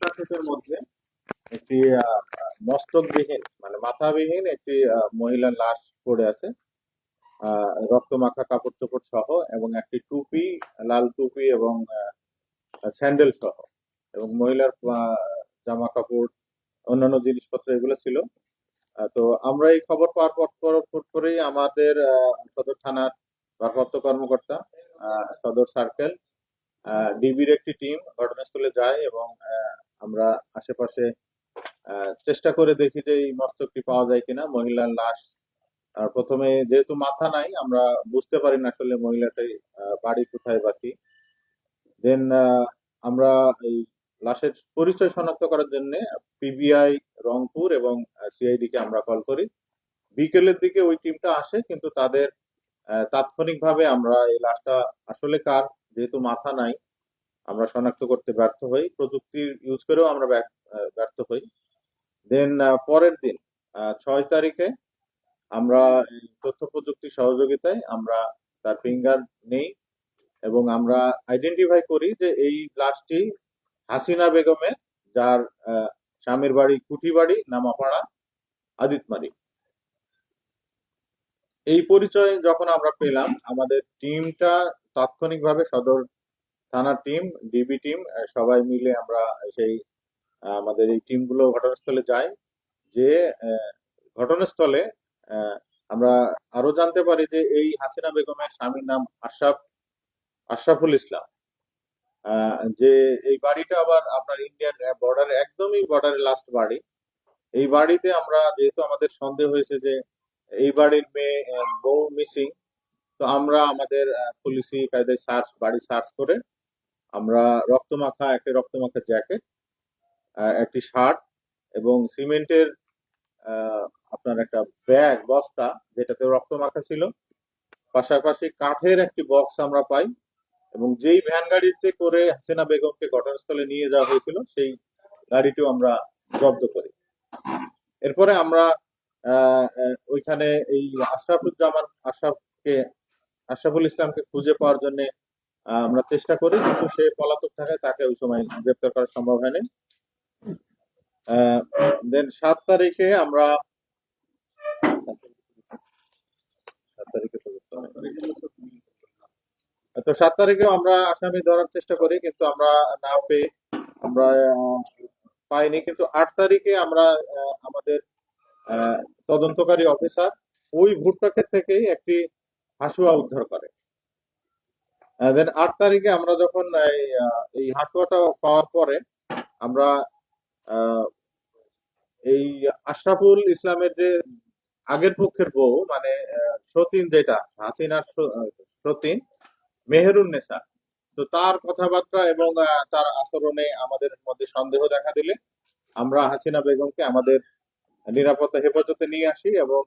তার ক্ষেতের একটি মস্তকবিহীন মানে মাথাবিহীন একটি মহিলার লাশ পড়ে আছে। আহ, রক্তমাখা কাপড় চোপড় সহ এবং একটি টুপি লাল টুপি এবং স্যান্ডেল সহ। এবং মহিলার জামা কাপড় অন্যান্য জিনিসপত্র এগুলো ছিল। তো আমরা এই খবর পাওয়ার পর পর- পর পরেই আমাদের সদর থানার ভারপ্রাপ্ত কর্মকর্তা সদর সার্কেল ডিবির একটি টিম ঘটনাস্থলে যায় এবং আমরা আশেপাশে চেষ্টা করে দেখি যে এই মস্তকটি পাওয়া যায় কিনা। মহিলার লাশ প্রথমে যেহেতু মাথা নাই, আমরা বুঝতে পারি না আসলে মহিলাটাই বাড়ি কোথায় বাকি দেন আমরা এই লাশের পরিচয় শনাক্ত করার জন্য পিবিআই রংপুর এবং সিআইডি কে আমরা কল করি। বিকেলের দিকে ওই টিমটা আসে, কিন্তু তাদের তাৎক্ষণিকভাবে আমরা এই লাশটা আসলে কার? যেহেতু মাথা নাই, আমরা শনাক্ত করতে ব্যর্থ হই। প্রযুক্তি ইউজ করেও আমরা ব্যর্থ হই। দেন পরের দিন ছয় তারিখে আমরা তথ্য প্রযুক্তির সহযোগিতায় আমরা তার ফিঙ্গার নেই এবং আমরা আইডেন্টিফাই করি যে এই লাশটি হাসিনা বেগমের, যার স্বামীর বাড়ি কুঠিবাড়ি, নামাপাড়া, আদিতমারি। এই পরিচয় যখন আমরা পেলাম, আমাদের টিমটা তাৎক্ষণিকভাবে সদর থানার টিম, ডিবি টিম সবাই মিলে আমরা সেই আমাদের এই টিমগুলো ঘটনাস্থলে যাই। যে ঘটনাস্থলে আমরা আরও জানতে পারি যে এই হাসিনা বেগমের স্বামীর নাম আশরাফ, আশরাফুল ইসলাম। যে এই বাড়িটা আবার আপনার ইন্ডিয়ান বর্ডারে একদমই বর্ডারের লাস্ট বাড়ি। এই বাড়িতে আমরা, যেহেতু আমাদের সন্দেহ হয়েছে যে এই বাড়ির মেয়ে বউ মিসিং তো আমরা আমাদের পুলিশি কায়দায় সার্চ বাড়ি সার্চ করে আমরা রক্তমাখা, একটি রক্তমাখা জ্যাকেট একটি শার্ট এবং সিমেন্টের আপনার একটা ব্যাগ বস্তা যেটাতে রক্তমাখা ছিল। পাশাপাশি কাঠের একটি বক্স আমরা পাই এবং যেই ভ্যান গাড়িতে করে হাসিনা বেগমকে ঘটনাস্থলে নিয়ে যাওয়া হয়েছিল, সেই গাড়িটিও আমরা জব্দ করি। এরপরে আমরা ওইখানে এই আশরাফুজ্জামান, আশরাফকে, আশরাফুল ইসলামকে খুঁজে পাওয়ার জন্য আমরা চেষ্টা করি, কিন্তু সে পলাতক থাকায় তাকে ওই সময় গ্রেপ্তার করা সম্ভব হয়নি। দেন সাত তারিখে আমরা তো সাত তারিখেও আমরা আসামি ধরার চেষ্টা করি, কিন্তু আমরা না পেয়ে আমরা পাইনি। কিন্তু আট তারিখে আমরা আমাদের তদন্তকারী অফিসার ওই ভুট্টা ক্ষেত থেকেই একটি হাসুয়া উদ্ধার করে। দেন আট তারিখে আমরা যখন এই হাসুয়াটা পাওয়ার পরে আমরা এই আশরাফুল ইসলামের যে আগের পক্ষের বউ মানে সতীন যেটা হাসিনার সতীন, মেহেরুন নেসা তো তার কথাবার্তা এবং তার আচরণে আমাদের মধ্যে সন্দেহ দেখা দিলে আমরা হাসিনা বেগমকে আমাদের নিরাপত্তা হেফাজতে নিয়ে আসি এবং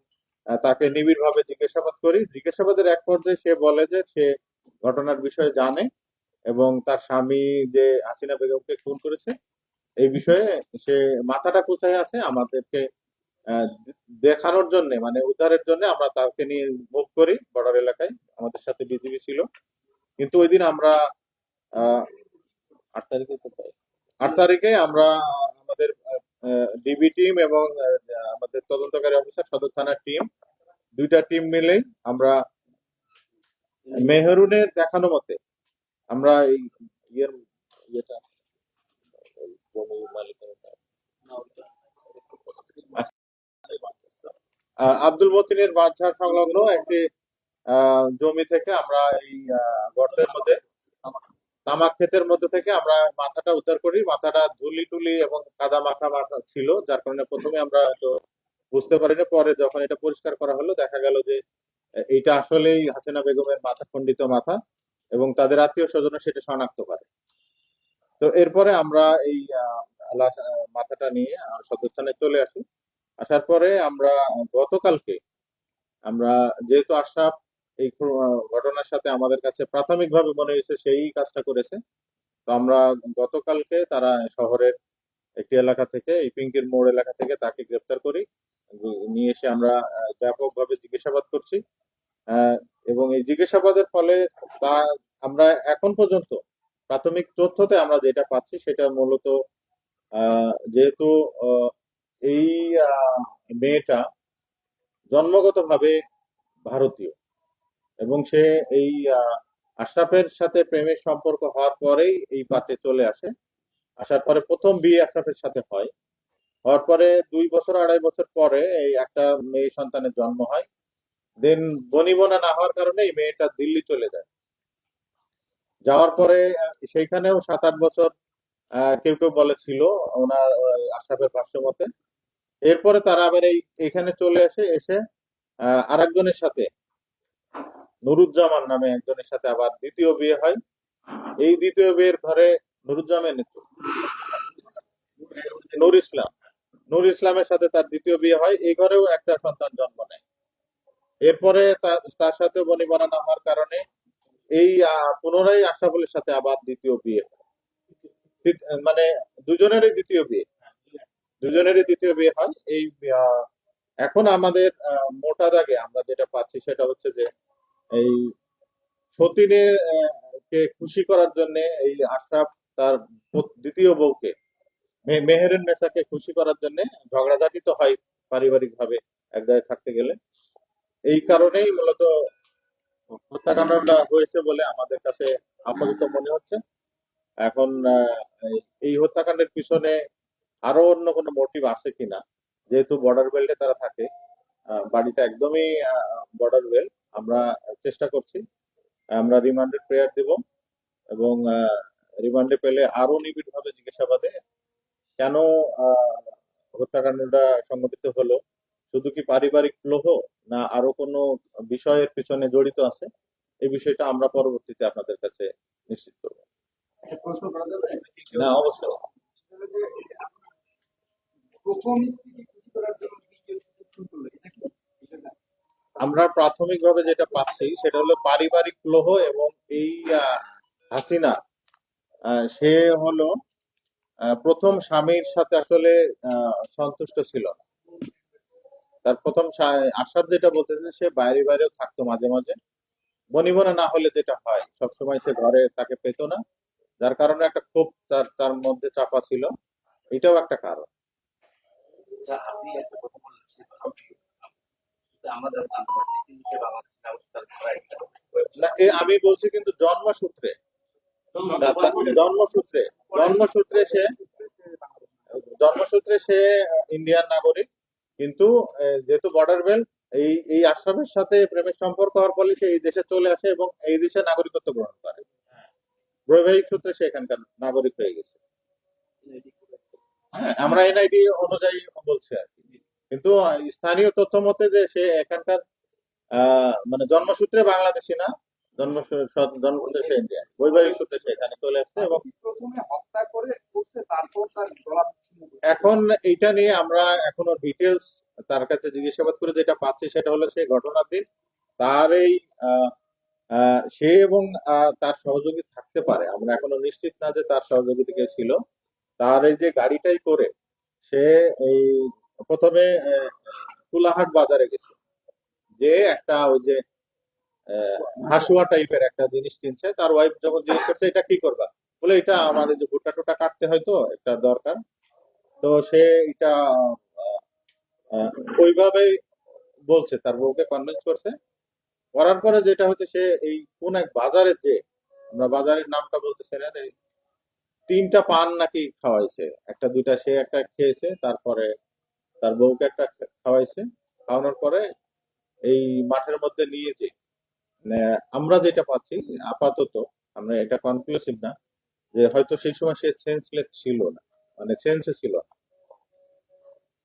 তাকে নিবিড়ভাবে জিজ্ঞাসাবাদ করি। জিজ্ঞাসাবাদের এক পর্যায়ে সে বলে যে সে ঘটনার বিষয়ে জানে এবং তার স্বামী যে হাসিনা বেগমকে খুন করেছে, এই বিষয়ে সে মাথাটা কোথায় আছে আমাদেরকে দেখানোর জন্য মানে উদ্ধারের জন্য আমরা তাকে নিয়ে মুভ করি বর্ডার এলাকায়। আমাদের সাথে বিজিবি ছিল। কিন্তু ওই দিন আমরা আট তারিখে আট তারিখে আমরা আমাদের ডিবি টিম এবং আমাদের তদন্তকারী অফিসার, সদর থানার টিম, দুইটা টিম মিলেই আমরা মেহরুনের দেখানো মতে আমরা এই ইয়ের ইয়েটা আব্দুল মতিনের বাদশাহ সংলগ্ন একটি জমি থেকে আমরা এই গর্তের মধ্যে তামাক ক্ষেতের মধ্যে থেকে আমরা মাথাটা উদ্ধার করি, মাথাটা ধুলি টুলি এবং কাদা মাখা মাখা ছিল, যার কারণে প্রথমে আমরা হয়তো বুঝতে পারিনি, পরে যখন এটা পরিষ্কার করা হলো, দেখা গেল যে এইটা আসলেই হাসিনা বেগমের মাথা, খণ্ডিত মাথা এবং তাদের আত্মীয় স্বজনরা সেটা শনাক্ত করে। তো এরপরে আমরা এই মাথাটা নিয়ে সদস্থানে চলে আসি। আসার পরে আমরা গতকালকে আমরা যেহেতু আশরাফ এই ঘটনার সাথে আমাদের কাছে প্রাথমিকভাবে মনে হয়েছে সেই কাজটা করেছে। তো আমরা গতকালকে তারা শহরের একটি এলাকা থেকে, এই পিঙ্কির মোড় এলাকা থেকে তাকে গ্রেপ্তার করি। নিয়ে এসে আমরা ব্যাপকভাবে জিজ্ঞাসাবাদ করছি। এবং এই জিজ্ঞাসাবাদের ফলে তা আমরা এখন পর্যন্ত প্রাথমিক তথ্যতে আমরা যেটা পাচ্ছি সেটা মূলত যেহেতু এই মেয়েটা জন্মগতভাবে ভারতীয়। এবং সে এই আশরাফের সাথে প্রেমের সম্পর্ক হওয়ার পরেই এই পার্টে চলে আসে। আসার পরে প্রথম বিয়ে আশরাফের সাথে হয়। হওয়ার পরে দুই বছর আড়াই বছর পরে এই একটা মেয়ে সন্তানের জন্ম হয়। দেন বনিবনা না হওয়ার কারণে এই মেয়েটা দিল্লি চলে যায়। যাওয়ার পরে সেইখানেও সাত আট বছর কেউ কেউ বলেছিল ওনার আশরাফের ভাষ্য মতে এরপরে তারা আবার এই এখানে চলে আসে এসে আহ, আরেকজনের সাথে নুরুজ্জামান নামে একজনের সাথে আবার দ্বিতীয় বিয়ে হয়। এই দ্বিতীয় বিয়ের ঘরে নুরুজ্জামান নূর ইসলাম। নূর ইসলামের সাথে তার দ্বিতীয় বিয়ে হয়। এই ঘরেও একটা সন্তান জন্ম নেয়। এরপরে তার সাথে বনিবনা না হওয়ার কারণে এই পুনরায় আশরাফুলের সাথে আবার দ্বিতীয় বিয়ে। মানে দুজনেরই দ্বিতীয় বিয়ে। দুজনেরই দ্বিতীয় বিয়ে হয়। এই এখন আমাদের মোটা দাগে আমরা যেটা পাচ্ছি সেটা হচ্ছে যে এই সতীনের কে খুশি করার জন্য এই আশরাফ তার দ্বিতীয় বউকে মেহেরুন নেসাকে খুশি করার জন্য ঝগড়াঝাটি তো হয় পারিবারিক ভাবে এক জায়গায় থাকতে গেলে। এই কারণেই মূলত হত্যাকাণ্ডটা হয়েছে বলে আমাদের কাছে আপাতত মনে হচ্ছে। এখন এই- হত্যাকাণ্ডের পিছনে আরও অন্য কোনো মোটিভ আছে কিনা? যেহেতু বর্ডার বেল্টে তারা থাকে বাড়িটা একদমই বর্ডার বেল্ট আমরা চেষ্টা করছি। আমরা রিমান্ডের প্রেয়ার দিব এবং রিমান্ডে পেলে আরও নিবিড় ভাবে জিজ্ঞাসাবাদে কেন হত্যাকাণ্ডটা সংঘটিত হলো শুধু কি পারিবারিক লোহ না আরও কোনো বিষয়ের পিছনে জড়িত আছে এই বিষয়টা আমরা পরবর্তীতে আপনাদের কাছে নিশ্চিত করব। না অবশ্যই। প্রথম স্ত্রীকে খুশি করার জন্য দ্বিতীয় স্ত্রী খুন করল এটা কি এটা না। আমরা প্রাথমিকভাবে যেটা পাচ্ছি সেটা হলো পারিবারিক লোহ এবং এই হাসিনা সে হলো প্রথম স্বামীর সাথে আসলে সন্তুষ্ট ছিল না। তার প্রথম স্বা- যেটা বলতেছে সে বাইরে বাইরেও থাকতো মাঝে মাঝে। বনিবনা না হলে যেটা হয়, সবসময় সে ঘরে তাকে পেত না। যার কারণে একটা ক্ষোভ তার তার মধ্যে চাপা ছিল। এটাও একটা কারণ। আপনি একটা আমি বলছি কিন্তু জন্মসূত্রে। তার- তার জন্মসূত্রে। জন্মসূত্রে সে জন্মসূত্রে সে ইন্ডিয়ান নাগরিক। কিন্তু যেহেতু বর্ডার বেল্ট এই এই আশ্রমের সাথে প্রেমের সম্পর্ক হওয়ার ফলে সে এই দেশে চলে আসে এবং এই দেশে নাগরিকত্ব গ্রহণ করে। বৈবাহিক সূত্রে সে এখানকার নাগরিক হয়ে গেছে। হ্যাঁ আমরা এনআইডি অনুযায়ী বলছি আর কি। কিন্তু স্থানীয় তথ্য মতে যে সে এখানকার মানে জন্মসূত্রে বাংলাদেশি না জন্ম জন্মসূত্রে সে ইন্ডিয়ান বৈবাহিক সূত্রে সে এখানে চলে আসছে এবং। এখন এইটা নিয়ে আমরা এখনও ডিটেলস তার কাছে জিজ্ঞাসাবাদ করে যেটা পাচ্ছি সেটা হলো সেই ঘটনার দিন তার এই সে এবং আহ, তার সহযোগী থাকতে পারে আমরা এখনও নিশ্চিত না যে তার সহযোগী ছিল তার এই যে গাড়িটাই করে সে এই প্রথমে আহ, কুলাহাট বাজারে গেছে। যে একটা ওই যে হাসুয়া টাইপের একটা জিনিস কিনছে তার ওয়াইফ যখন জিজ্ঞেস করছে এটা কি করবা? বলে এটা আমার যে ভুট্টা টুটা কাটতে হয়তো একটা দরকার। তো সে এটা আহ, বলছে তার বউকে কনভিন্স করছে। করার পরে যেটা হচ্ছে সে এই কোন এক বাজারে যে আমরা বাজারের নামটা বলতেছি না তিনটা পান নাকি খাওয়াইছে। একটা দুইটা সে একটা খেয়েছে তারপরে তার বউকে একটা খাওয়াইছে, খাওয়ানোর পরে এই মাঠের মধ্যে নিয়ে যে মানে আমরা যেটা পাচ্ছি, আপাতত আমরা এটা কনক্লুসিভ না, যে হয়তো সেই সময় সে সেন্সলেস ছিল না মানে সেন্সে ছিল না।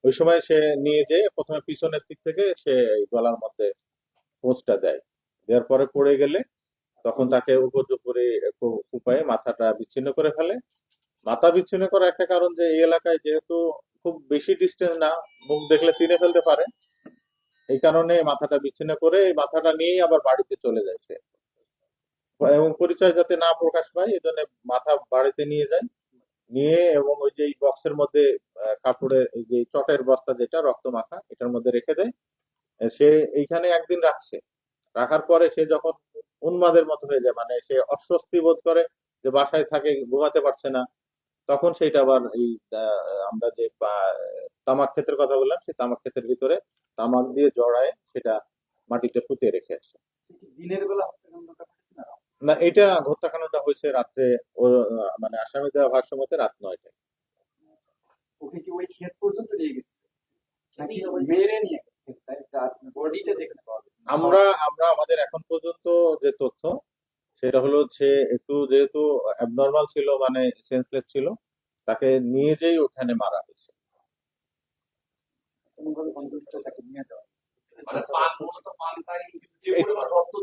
ওই সময় সে নিয়ে যেয়ে প্রথমে পিছনের দিক থেকে সে গলার মধ্যে পোস্টটা দেয়। দেওয়ার পরে পড়ে গেলে তখন তাকে উপর্যুপরি উপায়ে মাথাটা বিচ্ছিন্ন করে ফেলে। মাথা বিচ্ছিন্ন করার একটা কারণ যে, এই এলাকায় যেহেতু খুব বেশি ডিস্টেন্স না, মুখ দেখলে চিনে ফেলতে পারে। এই কারণে মাথাটা বিচ্ছিন্ন করে এই মাথাটা নিয়েই আবার বাড়িতে চলে যায় সে। এবং পরিচয় যাতে না প্রকাশ পায়, এই জন্য মাথা বাড়িতে নিয়ে যায়। নিয়ে এবং ওই যে বক্সের মধ্যে কাপড়ের যে চটের বস্তা যেটা, রক্ত মাখা, এটার মধ্যে রেখে দেয়। সে এইখানে একদিন রাখছে। রাখার পরে সে যখন উন্মাদের মতো হয়ে যায় মানে সে অস্বস্তি বোধ করে যে বাসায় থাকে, ঘুমাতে পারছে না। তখন সেটা আবার এই আমরা যে তামাক ক্ষেতের কথা বললাম সেই তামাক ক্ষেতের ভিতরে তামাক দিয়ে জড়ায় সেটা মাটিতে পুঁতে রেখে আসে। দিনের বেলা না এটা হত্যাকাণ্ডটা হয়েছে রাত্রে মানে আসামি দেওয়া ভাষ্য মতে রাত নয়টায়। ওকে কি ওই ক্ষেত পর্যন্ত নিয়ে গেছে? মেরে নিয়ে বডিটা যেখানে পাওয়া আমরা আমরা আমাদের এখন পর্যন্ত যে তথ্য সেটা হলো সে একটু যেহেতু অ্যাবনর্মাল ছিল মানে সেন্সলেস ছিল তাকে নিয়ে যেই ওখানে মারা হয়েছে। মানে রক্ত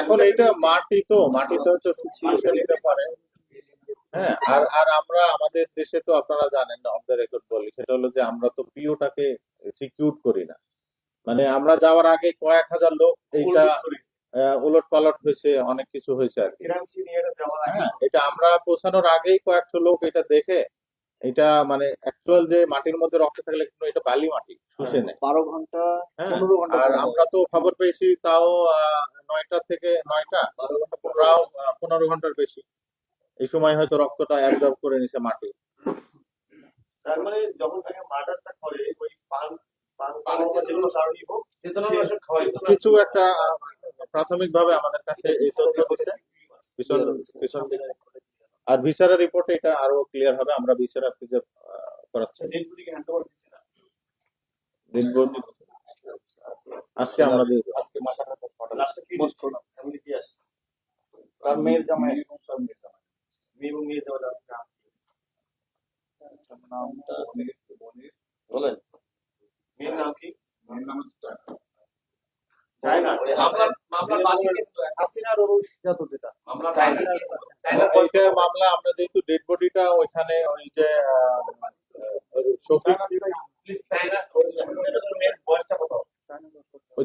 এখন এটা মাটি তো মাটিতে তো নিতে পারে হ্যাঁ আর আর আমরা আমাদের দেশে তো আপনারা জানেন না অফ দ্য রেকর্ড বলি সেটা হলো যে আমরা তো পিওটাকে সিকিউর করি না। মানে আমরা যাওয়ার আগে কয়েক হাজার লোক এইটা উলট পালট হয়েছে অনেক কিছু হয়েছে আর হ্যাঁ এটা আমরা পৌঁছানোর আগেই কয়েকশো লোক এটা দেখে এটা মানে অ্যাকচুয়াল যে মাটির মধ্যে রক্ত থাকলে কিন্তু এটা বালি মাটি শুষে নেয়। বারো ঘণ্টা হ্যাঁ পনেরো ঘণ্টা আর আমরা তো খবর পেয়েছি তাও নয়টা থেকে নয়টা বারো ঘণ্টা পরে। পনেরো ঘণ্টার বেশি। এই সময় হয়তো রক্তটা অ্যাবজর্ব করে নিছে মাটি। তার মানে যখন তাকে মার্ডারটা করে ওই পান কিছু একটা প্রাথমিকভাবে আমাদের কাছে এই তথ্য দিচ্ছে পিছন পিছন আর ভিসারের রিপোর্টে এটা আরও ক্লিয়ার হবে আমরা ভিসার যে করাচ্ছি। আজকে আমরা দিয়ে আজকে তার মেয়ের জামাই এবং তার মেয়ের জামাই। মেয়ে এবং মেয়ে যাওয়া যাবে নামটা বলেন। মেয়ের নাম কি? মেয়ের নাম হচ্ছে মামলা আমরা যেহেতু ডেড বডিটা ওইখানে ওই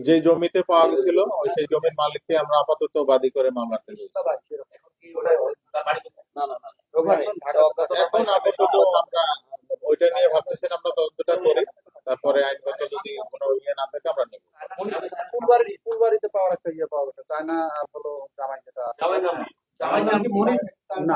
যে জমিতে পাওয়া গেছিল ওই সেই জমির মালিককে আমরা আপাতত বাদী করে মামলাটা নিয়েছি এখন কি ওটা তার বাড়ি কোথায়? না না না ওখানে ঢাকা এখন আপাতত আমরা ওইটা নিয়ে ভাবতেছেন আমরা তদন্তটা করি তারপরে আইনগত যদি কোনো ইয়ে না থাকে আমরা নেব ফুলবাড়ি ফুলবাড়িতে পাওয়ার একটা ইয়ে পাওয়া গেছে চায়না আর হলো জামাই যেটা আছে। জামাই নাম কি? জামাই নাম কি মনে না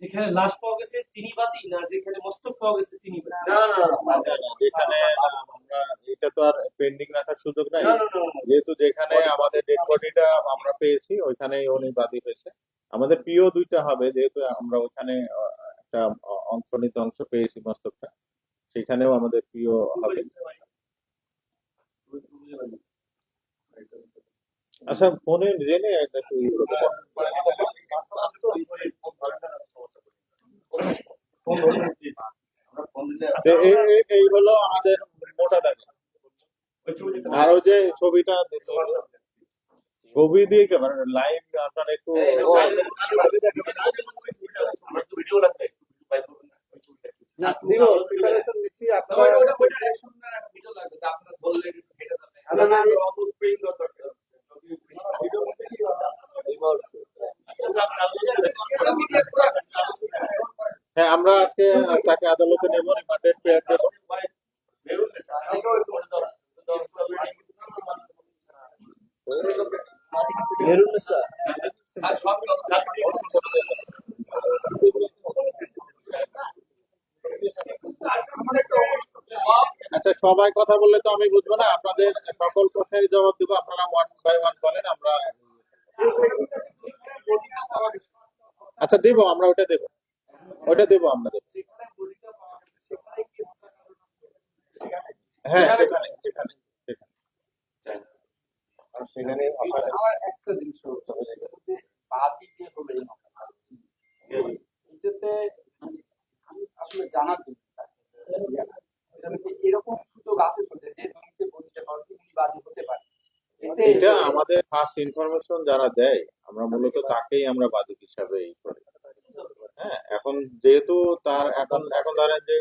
যেখানে লাশ পাওয়া গেছে তিনি বাদী না যেখানে মস্তক পাওয়া গেছে তিনি বাদী? না না না, না, না, যেখানে এটা তো আর পেন্ডিং রাখার সুযোগ নাই। যেহেতু যেখানে আমাদের ডেড বডিটা আমরা পেয়েছি ওইখানেই উনি বাদী হয়েছে। আমাদের প্রিয় দুইটা হবে যেহেতু আমরা ওইখানে একটা অ- অঙ্কনিত অংশ পেয়েছি মস্তকটা। সেখানেও আমাদের প্রিয় হবে। আচ্ছা ফোনে জেনে একটু ই করব। তো এই এই- হলো আমাদের মোটা দাগে। আর যে ছবিটা ছবি দিয়ে লাইভ আপনার একটু দিব আপনারা হ্যাঁ আমরা আজকে তাকে আদালতে নেব রিমান্ডেড পেয়ার দেবো। আচ্ছা সবাই কথা বললে তো আমি বুঝব না। আপনাদের সকল প্রশ্নের জবাব দেবো। আপনারা ওয়ান বাই ওয়ান বলেন আমরা আচ্ছা দেবো আমরা ওটা দেবো। ওটা দেবো আমরা দেবো। হ্যাঁ সেখানে সেখানে একটা জিনিস মানে আমি আসলে জানার জন্য এরকম সুযোগ আছে যে জমিতে বদিতে পারবে উনি বাদী হতে পারে। এটা আমাদের ফার্স্ট ইনফরমেশন যারা দেয় আমরা মূলত তাকেই আমরা বাদক হিসাবে এখন যেহেতু তার এখন এখন ধরেন যে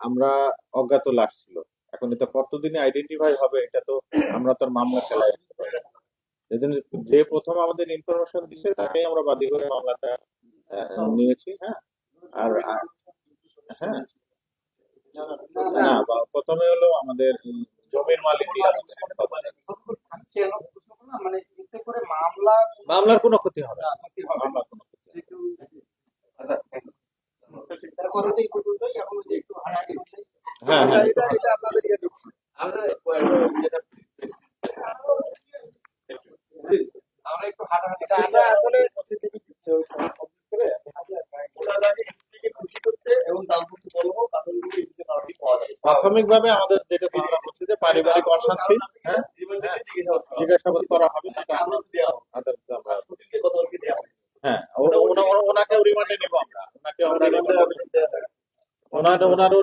আমরা অজ্ঞাত লাশ ছিল। এখন এটা কতদিনে আইডেন্টিফাই হবে এটা তো আমরা তো আর মামলা চালাই যে প্রথম আমাদের ইনফরমেশন দিছে তাকেই আমরা বাদী করে মামলাটা নিয়েছি হ্যাঁ? আর হ্যাঁ? না বা- প্রথমে হলো আমাদের জমির মালিক মানে মামলা মামলার কোনো ক্ষতি হবে না। হ্যাঁ হ্যাঁ যায় প্রাথমিকভাবে আমাদের যেটা ধারণা হচ্ছে যে পারিবারিক অশান্তি হ্যাঁ জীবনটাকে জিজ্ঞাসাবাদ করা Nado, Nado, Nado,